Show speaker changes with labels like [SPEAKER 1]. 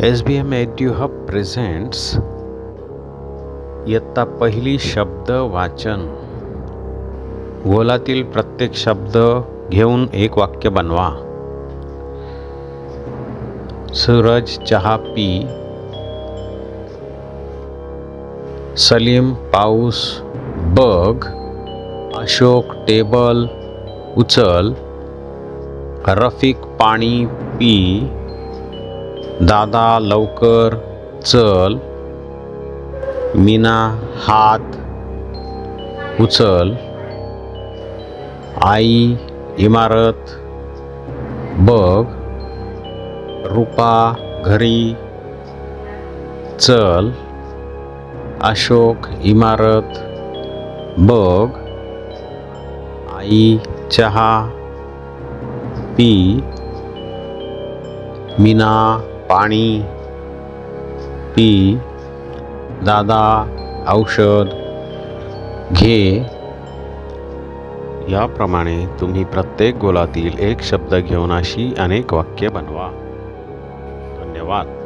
[SPEAKER 1] S B M edu hub presents इयत्ता पहिली शब्द वाचन. गोलातील प्रत्येक शब्द घेऊन एक वाक्य बनवा. सूरज चहा पी. सलीम पाऊस बग अशोक टेबल उचल. रफिक पाणी पी. दादा लवकर चल. मीना हात उचल. आई इमारत बघ. रूपा घरी चल. अशोक इमारत बघ. आई चहा पी. मीना पाणी पी दादा औषध घे. याप्रमाणे तुम्ही प्रत्येक गोलातील एक शब्द घेऊन अशी अनेक वाक्य बनवा. धन्यवाद.